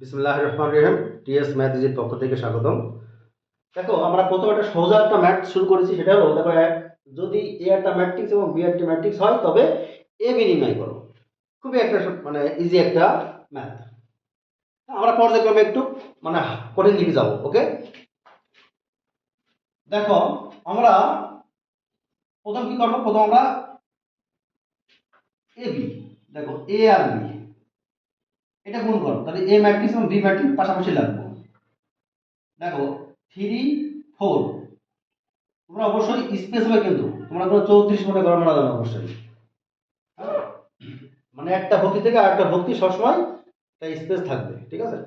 বিসমুল্লাহ রহমান রহিম। টিএস ম্যাথিজের পক্ষ থেকে স্বাগতম। দেখো, আমরা প্রথম একটা সোজা একটা ম্যাথ শুরু করেছি, সেটা হলো, দেখো যদি এ একটা ম্যাট্রিক্স এবং বি একটা ম্যাট্রিক্স হয়, তবে এ বি নির্ণয় করো। খুবই একটা মানে ইজি একটা ম্যাথ। আমরা পর্যায়ক্রমে একটু মানে কঠিন দিকে যাব, ওকে? দেখো, আমরা প্রথম কি করব? প্রথম আমরা এ বি, দেখো, এ আর বি। এটা গুণ করো। তাহলে এ ম্যাট্রিক্স এবং বি ম্যাট্রিক্স পাশাপাশি লাগবে। দেখো থ্রি ফোর তোমরা অবশ্যই স্পেস হবে কিন্তু, তোমরা কোনো চৌত্রিশ মনে করো না অবশ্যই? মানে একটা ভক্তি থেকে আর একটা ভক্তি সবসময় একটা স্পেস থাকবে, ঠিক আছে?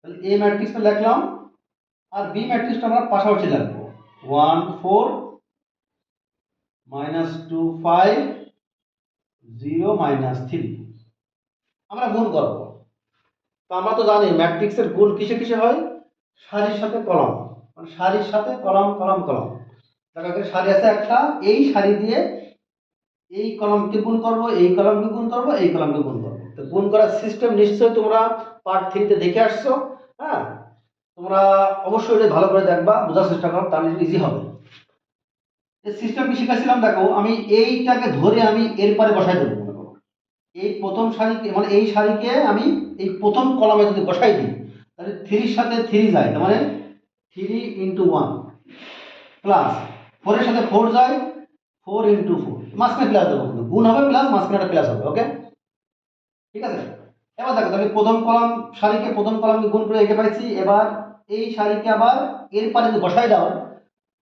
তাহলে এ ম্যাট্রিক্সটা লিখলাম, আর বি ম্যাট্রিক্সটা আমরা পাশাপাশি লাগবো। One four minus two five zero minus three আমরা গুণ করব। তো আমরা তো জানি, ম্যাট্রিক্সের গুণ কিসে কিসে হয়? সারির সাথে কলম। মানে সারির সাথে কলম কলম কলম। দেখা সারি আছে একটা, এই সারি দিয়ে এই কলমকে গুণ করব, এই কলমকে গুণ করব, এই কলমকে গুণ করব। তো গুণ করার সিস্টেম নিশ্চয়ই তোমরা পার্ট থ্রিতে দেখে আসছো হ্যাঁ? তোমরা অবশ্যই এটা ভালো করে দেখবা, বোঝার চেষ্টা করো, তাহলে ইজি হবে। সিস্টেম কি শিখেছিলাম? দেখো, আমি এইটাকে ধরে আমি এর পরে বসাই দেবো। এই প্রথম সারিকে মানে এই সারিকে আমি এই প্রথম কলামে যদি বসাই দিই, তাহলে থ্রির সাথে থ্রি যায়, তার মানে থ্রি ইন্টু ওয়ান প্লাস ফোরের সাথে ফোর যায় ফোর ইন্টু ফোর মাঝখানে প্লাস দেবো কিন্তু, গুণ হবে প্লাস মাঝখানে একটা প্লাস হবে ওকে ঠিক আছে? এবার দেখো, তাহলে প্রথম কলাম সারিকে প্রথম কলামকে গুণ করে এঁকে পাইছি, এবার এই সারিকে আবার এর পারে যদি বসাই দাও,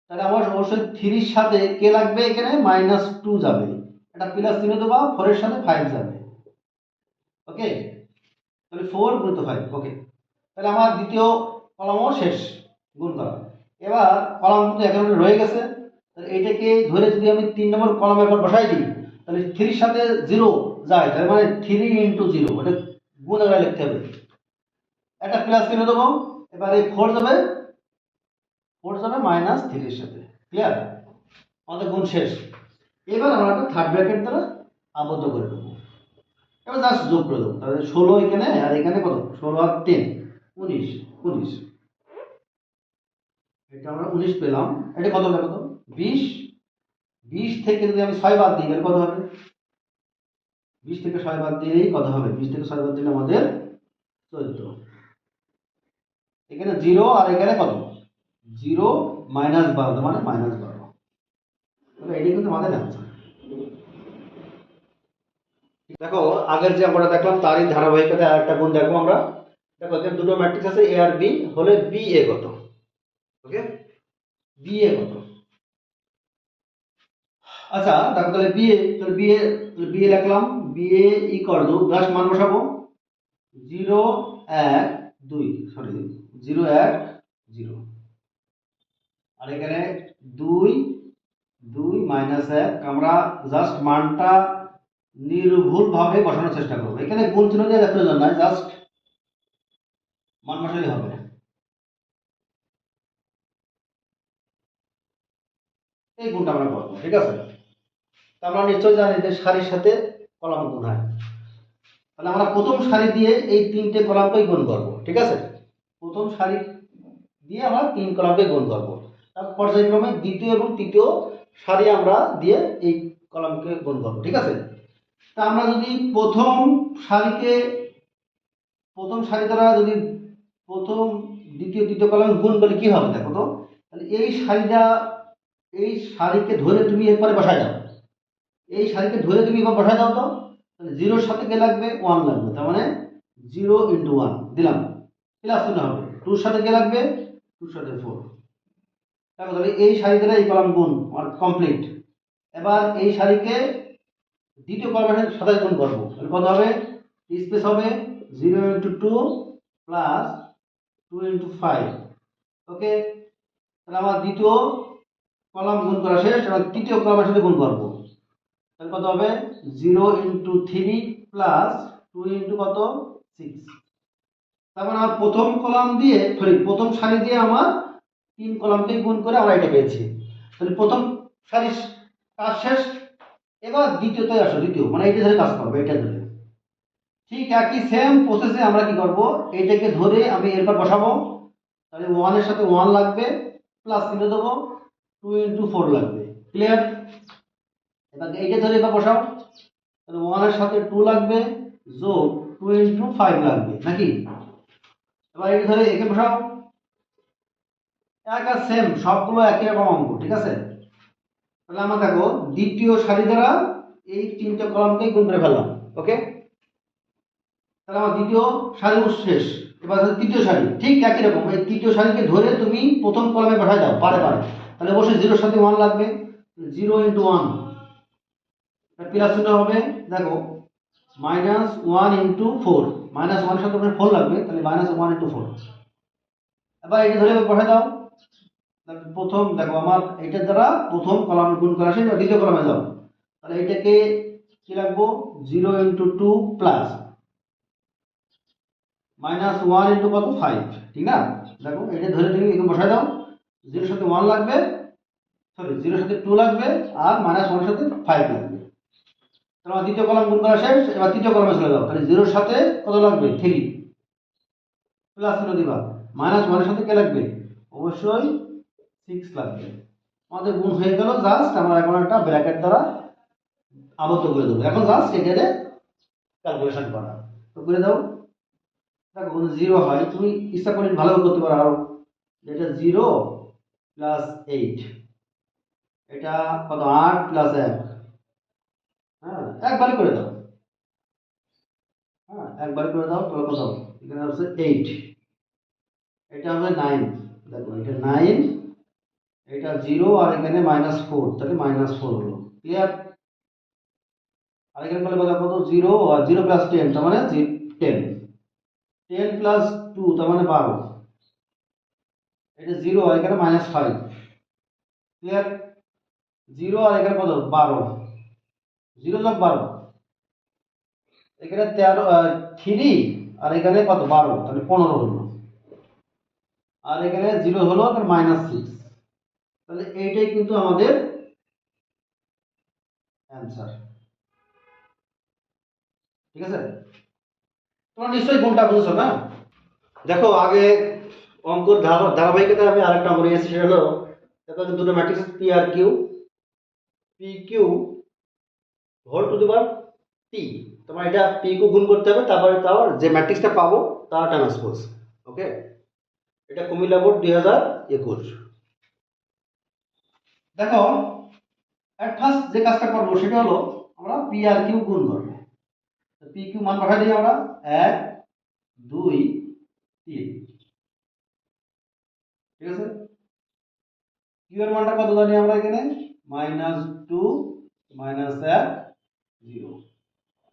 তাহলে আমার অবশ্যই থ্রির সাথে কে লাগবে এখানে? মাইনাস টু যাবে। এটা প্লাস চিহ্ন দেবা ফোরের সাথে ফাইভ যাবে। ওকে তাহলে ফোর গুণিত ফাইভ ওকে তাহলে আমার দ্বিতীয় কলামও শেষ, গুণ করা। এবার কলাম কিন্তু এখানে রয়ে গেছে, তাহলে এইটাকে ধরে যদি আমি তিন নম্বর কলামের পর বসাই দিই, তাহলে থ্রির সাথে জিরো যায়, তার মানে থ্রি ইন্টু জিরো এটা গুণ আকারে লিখতে হবে। একটা প্লাস চিহ্ন দেবো, এবার ফোর যাবে ফোর যাবে মাইনাস থ্রির সাথে ক্লিয়ার আমাদের গুণ শেষ। এবার আমরা একটা থার্ড ব্র্যাকেট দ্বারা আবদ্ধ করে দেবো জাস্ট যোগ করে দেবো। তাহলে ষোলো এখানে আর এখানে কত? ষোলো আর টেন উনিশ উনিশ। এটা আমরা উনিশ পেলাম। এটা কত হবে কত? বিশ। বিশ থেকে যদি আমি ছয় বাদ দিই, তাহলে কত হবে? বিশ থেকে ছয় বাদ দিলেই কত হবে? বিশ থেকে ছয় বাদ দিলে আমাদের চোদ্দ। এখানে জিরো আর এখানে কত? জিরো মাইনাস বারো মানে মাইনাস বারো। এটাই কিন্তু আমাদের অ্যান্সার দেখো, আগের যে আমরা দেখলাম, তারই ধারাবাহিকতায় আর একটা গুণ দেখব আমরা। দেখো এখানে দুটো ম্যাট্রিক্স আছে এ আর বি হলে বি এ কত? ওকে বি এ কত? আচ্ছা দেখো, তাহলে বি এ তাহলে বি এ বি এ লিখলাম। বি এ ই কর দু জাস্ট মান বসাবো। জিরো এক দুই সরি জিরো এক জিরো আর এখানে দুই দুই মাইনাস এক, আমরা জাস্ট মানটা নির্ভুল ভাবে বসানোর চেষ্টা করব। এখানে গুণ চিহ্ন দিয়ে দেখানোর জন্য জাস্ট মান বসালেই হবে। এই গুণটা আমরা করব, ঠিক আছে? আমরা নিশ্চয়ই জানি যে সারির সাথে কলাম গুণ হয়। তাহলে আমরা প্রথম সারি দিয়ে এই তিনটে কলামকেই গুণ করব, ঠিক আছে? প্রথম সারি দিয়ে আমরা তিন কলামকে গুণ করব। তারপর পর্যায়ক্রমে দ্বিতীয় এবং তৃতীয় সারি আমরা দিয়ে এই কলামকে গুণ করব, ঠিক আছে? তা আমরা যদি প্রথম সারিকে প্রথম সারি দ্বারা যদি প্রথম, দ্বিতীয়, তৃতীয় কলাম গুণ করলে কি হবে দেখো তো? তাহলে এই সারিটা, এই সারিকে ধরে তুমি এরপরে বসায় দাও। এই সারিকে ধরে তুমি এবার বসায় দাও তো। তাহলে জিরোর সাথে কে লাগবে? ওয়ান লাগবে। তার মানে জিরো ইন্টু ওয়ান। দিলাম। প্লাস চিহ্ন হবে। টুর সাথে কে লাগবে? টুর সাথে ফোর। দেখো তাহলে এই সারি দ্বারা এই কলাম গুণ কমপ্লিট এবার এই সারিকে দ্বিতীয় কলামের সাথে গুণ করব তাহলে কত হবে? স্পেস হবে zero into two plus two into five okay তাহলে আমার দ্বিতীয় কলাম গুণ করা শেষ। এবার তৃতীয় কলামের সাথে গুণ করব তাহলে কত হবে? Zero into three plus two into কত? সিক্স তার মানে আমার প্রথম কলাম দিয়ে সরি প্রথম সারি দিয়ে আমার তিন কলামকে গুণ করে আমরা এটা পেয়েছি। তাহলে প্রথম সারি কাজ শেষ। এবার দ্বিতীয়তে আসো, দ্বিতীয় মানে এটা ধরে কাজ করব এটা ধরে। ঠিক একই সেম প্রসেসে আমরা কি করব? এইটাকে ধরে আমি এরপর বসাবো, তাহলে ওয়ানের সাথে ওয়ান লাগবে প্লাস চিহ্ন দেবো টু ইন্টু ফোর লাগবে। ক্লিয়ার এবার এইটা ধরে এবার বসাও, তাহলে ওয়ানের সাথে টু লাগবে, যোগ টু ইন্টু ফাইভ লাগবে, নাকি? এবার এটা ধরে একে বসাও। এক আর সেম সবগুলো একই রকম অঙ্ক, ঠিক আছে? তাহলে আমরা দেখো দ্বিতীয় সারি দ্বারা এই তিনটে কলামকেই গুণ করে ফেললাম ওকে তাহলে আমার দ্বিতীয় সারি শেষ, এবার তৃতীয় সারি, ঠিক একই রকম, এই তৃতীয় সারিকে ধরে তুমি প্রথম কলামে বসায় দাও, পারে পারে। তাহলে অবশ্যই জিরোর সাথে ওয়ান লাগবে জিরো ইন্টু ওয়ান প্লাস চিহ্ন হবে, দেখো minus one into four minus ওয়ানের সাথে ফোর লাগবে, তাহলে মাইনাস ওয়ান ইন্টু ফোর এবার এটা ধরে বসায় দাও প্রথম দেখো আমার এইটার দ্বারা প্রথম কলাম গুণ করা এবার দ্বিতীয় কলামে যাও। তাহলে এটাকে কি রাখব? Zero into two plus minus one into কত? ফাইভ ঠিক না? দেখো, এটা ধরে তুমি এখানে বসায় দাও। জিরোর সাথে ওয়ান লাগবে সরি জিরোর সাথে টু লাগবে, আর মাইনাস ওয়ানের সাথে ফাইভ লাগবে। তাহলে আমার দ্বিতীয় কলাম গুণ করা শেষ, এবার তৃতীয় কলামে চলে যাও। তাহলে জিরোর সাথে কত লাগবে? থ্রি প্লাস চিহ্ন দিবা। মাইনাস ওয়ানের সাথে কে লাগবে? অবশ্যই সিক্স লাগবে। আমাদের গুণ হয়ে গেল জাস্ট আমরা এখন একটা ব্র্যাকেট দ্বারা আবদ্ধ করে দেবো। এখন জাস্ট এখানে ক্যালকুলেশন করা। তো করে দাও। দেখো জিরো হয়, তুমি ইচ্ছা করে ভালো করতে পারো। আরও এটা জিরো প্লাস এইট এটা কত? আট প্লাস এক। হ্যাঁ একবারে করে দাও। হ্যাঁ একবারে করে দাও তাহলে কত? এখানে হচ্ছে এইট এটা হবে নাইন দেখো, এটা নাইন এটা জিরো আর এখানে মাইনাস ফোর তাহলে মাইনাস ফোর হলো। ক্লিয়ার আর এখানে বলে কথা কত? জিরো আর জিরো প্লাস টেন তার মানে টেন টেন প্লাস টু তার মানে বারো। এটা জিরো আর এখানে মাইনাস ফাইভ ক্লিয়ার জিরো আর এখানে কত? বারো। জিরো যোগ বারো। এখানে তেরো থ্রি আর এখানে কত? বারো, তাহলে পনেরো হলো। আর এখানে জিরো হলো মাইনাস সিক্স তাহলে এইটাই কিন্তু আমাদের অ্যান্সার ঠিক আছে? তোমরা নিশ্চয়ই কোনটা বুঝছ, না? দেখো, আগে অঙ্কর ধারা ধারাবাহিকতা আমি আরেকটা অঙ্ক নিয়েছি সেটা হলো, দেখো দুটো matrix P R Q P Q whole to the power T তোমার এটা পি কিউ গুণ করতে হবে, তারপরে তার যে ম্যাট্রিক্সটা পাবো, তার ট্রান্সপোজ ওকে এটা কুমিল্লা বোর্ড দুই হাজার একুশ। দেখো অ্যাট ফার্স্ট যে কাজটা করব সেটা হলো আমরা পি আর কিউ গুণ করব পি কিউ মান পাঠাই দিই আমরা, এক, দুই, তিন। ঠিক আছে? কিউ এর মানটা কত জানি আমরা এখানে? মাইনাস টু, মাইনাস এক, জিরো।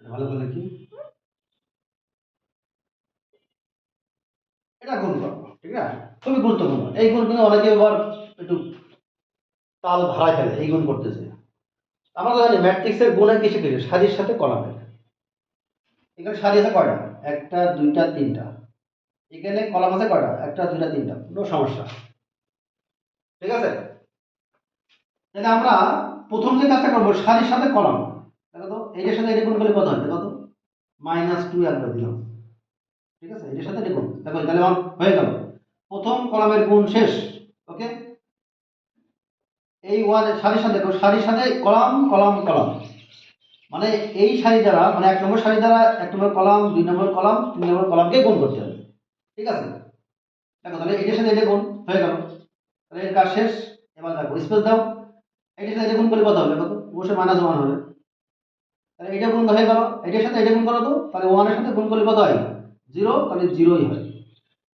এটা ভালো করে লিখি এটা গুণ করব, ঠিক আছে? খুবই গুরুত্বপূর্ণ। এই গুণ কিন্তু অনেকে এবার একটু তাল ভাড়ায় ফেলে, এই গুণ করতেছে আমরা জানি ম্যাট্রিক্সের গুণের কিসে কিসে সারির সাথে কলামের এখানে সারি আছে কয়টা? একটা, দুইটা, তিনটা। এখানে কলাম আছে কয়টা? একটা, দুইটা, তিনটা। কোনো সমস্যা। ঠিক আছে? তাহলে আমরা প্রথম যে কাজটা করব সারির সাথে কলাম দেখো তো এইটার সাথে এটা গুণ করলে কত হবে দেখো মাইনাস টু একবার দিলাম। ঠিক আছে? এটার সাথে দেখুন দেখো, তাহলে আমার হয়ে গেল। প্রথম কলামের গুণ শেষ। ওকে? এই ওয়ান সারির সাথে সারির সাথে কলাম কলাম কলাম। মানে এই সারি দ্বারা মানে এক নম্বর সারি দ্বারা, এক নম্বর কলাম, দুই নম্বর কলাম, তিন নম্বর কলামকে গুণ করতে হবে। ঠিক আছে? দেখো তাহলে এটার সাথে এটা গুণ হয়ে গেল। তাহলে এর কাজ শেষ। এবার দেখো, স্পেস দাও। এটার সাথে এটা গুণ করলে কত হবে? কত অবশ্যই মাইনাস ওয়ান হবে। তাহলে এটা গুণ হয়ে গেল। এটার সাথে এটা গুণ করো তো। তাহলে ওয়ানের সাথে গুণ করলে কত হয়? জিরো তাহলে জিরোই হয়।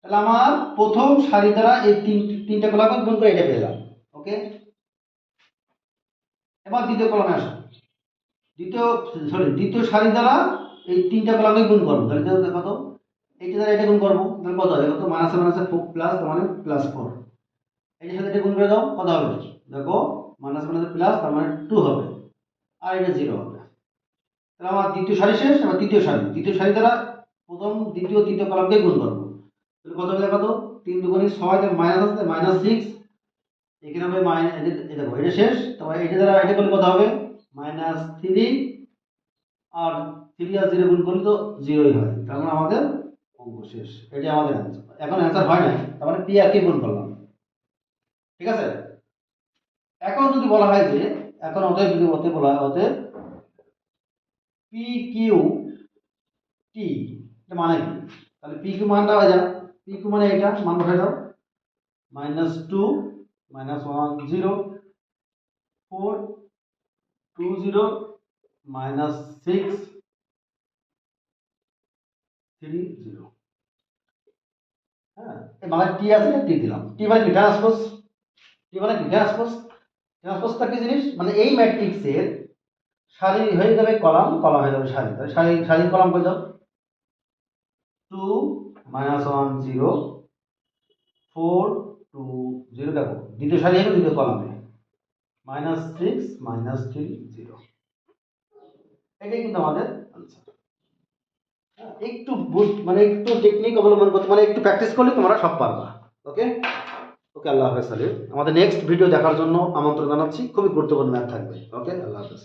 তাহলে আমার প্রথম সারি দ্বারা এই তিন তিনটা কলাম গুণ করে এটা পেয়ে গেলাম। ওকে এবার দ্বিতীয় কলামে আসো। দ্বিতীয় সরি দ্বিতীয় সারি দ্বারা এই তিনটা কলামে গুণ করব তাহলে কত এইটা দ্বারা এটা গুণ করব। তাহলে কত হবে কত মাইনাসে মাইনাসে প্লাস, তার মানে প্লাস ফোর। এটার সাথে এটা গুণ করে দাও, কত হবে? দেখো, মাইনাস মাইনাসে প্লাস, তার মানে টু হবে। আর এটা জিরো হবে। তাহলে আমার দ্বিতীয় সারি শেষ, এবার তৃতীয় সারি। তৃতীয় সারি দ্বারা প্রথম, দ্বিতীয়, তৃতীয় কলামকে গুণ করব। তাহলে কত হবে কত তিন দুগুণি ছয় মাইনাস মাইনাস সিক্স এখানে হবে মাইনাস দেখো, এটা শেষ, তারপরে এটা দ্বারা এটা করলে কত হবে? মাইনাস থ্রি আর থ্রি আর জিরো গুণ করলে তো জিরোই হয়। তার মানে আমাদের অঙ্ক শেষ। এটি আমাদের অ্যান্সার এখন অ্যান্সার হয় না তার মানে পি আর গুণ করলাম। ঠিক আছে? এখন যদি বলা হয় যে, এখন অতএব যদি অতএব বলা হয়, অতএব পি কিউ টি এটা মানে কি? তাহলে পি কিউ মানটা হয়ে যাবে পি কিউ মানে এটা, মান বসাই দাও। Minus two minus one zero four two zero minus six three zero হ্যাঁ মানে টি আছে টি দিলাম। টি মানে টি মানে কি জিনিস? মানে এই ম্যাট্রিক্সের সারি হয়ে যাবে কলাম কলাম হয়ে যাবে সারি। সারি সারি কলাম করে দাও two minus one zero four two zero দেখো, দ্বিতীয় সারি হবে দ্বিতীয় কলামে minus six minus three zero এটাই কিন্তু আমাদের আনসার একটু মানে একটু টেকনিক অবলম্বন করতে মানে একটু প্র্যাকটিস করলে তোমরা সব পারবা। ওকে ওকে আল্লাহ হাফেজ আমাদের নেক্সট ভিডিও দেখার জন্য আমন্ত্রণ জানাচ্ছি। খুবই গুরুত্বপূর্ণ ম্যাথ থাকবে। ওকে আল্লাহ হাফেজ।